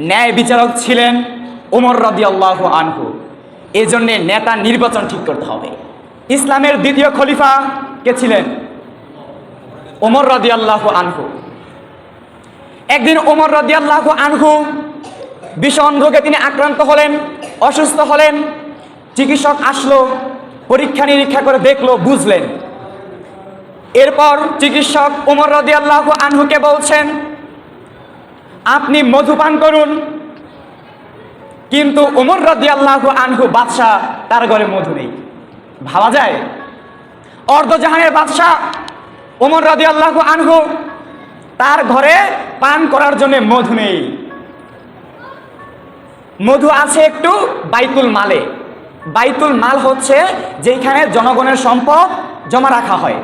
ন্যায় বিচারক ছিলেন ওমর রদি আল্লাহ আনহু। এই জন্যে নেতা নির্বাচন ঠিক করতে হবে। ইসলামের দ্বিতীয় খলিফা কে ছিলেন? ওমর রদি আল্লাহ আনহু। একদিন ওমর রদি আল্লাহ আনহু ভীষণ রোগে তিনি আক্রান্ত হলেন, অসুস্থ হলেন। চিকিৎসক আসলো, পরীক্ষা নিরীক্ষা করে দেখল, বুঝলেন। এরপর চিকিৎসক ওমর রদি আল্লাহ আনহুকে বলছেন আপনি মধুপান করুন। কিন্তু ওমর রদি আল্লাহ আনহু বাদশাহ, তার ঘরে মধু নেই। ভাবা যায়? অর্ধজাহানের বাদশাহ ওমর রদি আল্লাহ আনহু, তার ঘরে পান করার জন্য মধু নেই। মধু আছে একটু বাইতুল মালে। বাইতুল মাল হচ্ছে যেখানে জনগণের সম্পদ জমা রাখা হয়।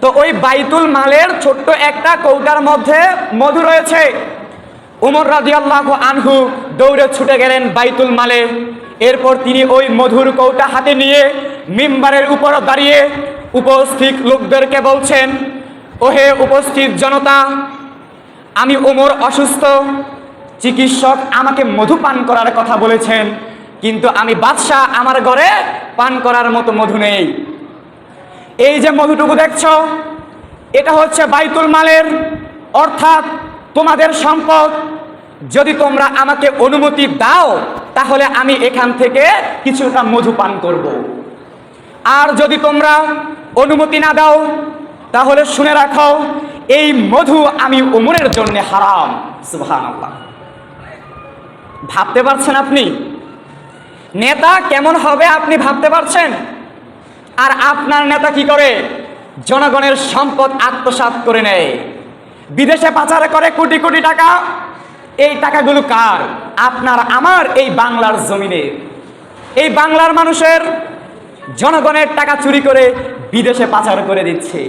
তো ওই বাইতুল মালের ছোট্ট একটা কৌটার মধ্যে মধু রয়েছে। উমর রাজিয়াল্লাহ আনহু দৌড়ে ছুটে গেলেন বাইতুল মালে। এরপর তিনি ওই মধুর কৌটা হাতে নিয়ে মিম্বারের উপর দাঁড়িয়ে উপস্থিত লোকদেরকে বলছেন, ওহে উপস্থিত জনতা, আমি ওমর অসুস্থ। চিকিৎসক আমাকে মধু পান করার কথা বলেছেন, কিন্তু আমি বাদশাহ আমার ঘরে পান করার মতো মধু নেই। এই যে মধুটুকু দেখছ, এটা হচ্ছে বাইতুল মালের, অর্থাৎ তোমাদের সম্পদ। যদি তোমরা আমাকে অনুমতি দাও, তাহলে আমি এখান থেকে কিছুটা মধু পান করব। আর যদি তোমরা অনুমতি না দাও, তাহলে শুনে রাখো, এই মধু আমি উমরের জন্য হারাম। ভাবতে পারছেন আপনি? নেতা কেমন হবে আপনি ভাবতে পারছেন? আর আপনার নেতা কি করে? জনগণের সম্পদ আত্মসাৎ করে নেয়। বিদেশে পাচার করে কোটি কোটি টাকা। এই টাকাগুলো কার? আপনার, আমার এই বাংলার জমিনে। এই বাংলার মানুষের জনগণের টাকা চুরি করে বিদেশে পাচার করে দিচ্ছে।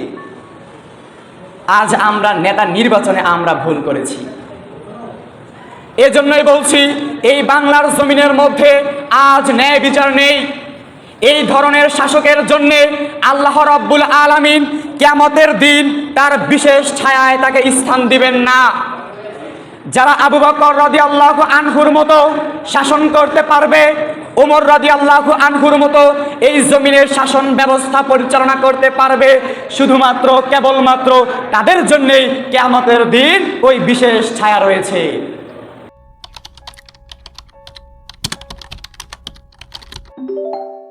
আজ আমরা নেতা নির্বাচনে আমরা ভুল করেছি। এজন্যই বলছি, এই বাংলার জমিনের মধ্যে আজ ন্যায় বিচার নেই। এই ধরনের শাসকের জন্যে আল্লাহ রব্বুল আলামিন কেমতের দিন তার বিশেষ ছায়ায় তাকে স্থান দিবেন না। যারা আবু বকর রদি আল্লাহ আনহুর মতো শাসন করতে পারবে, ওমর রদি আল্লাহ আনহুর মতো এই জমিনের শাসন ব্যবস্থা পরিচালনা করতে পারবে, শুধুমাত্র, কেবলমাত্র তাদের জন্যেই কেয়ামতের দিন ওই বিশেষ ছায়া রয়েছে। you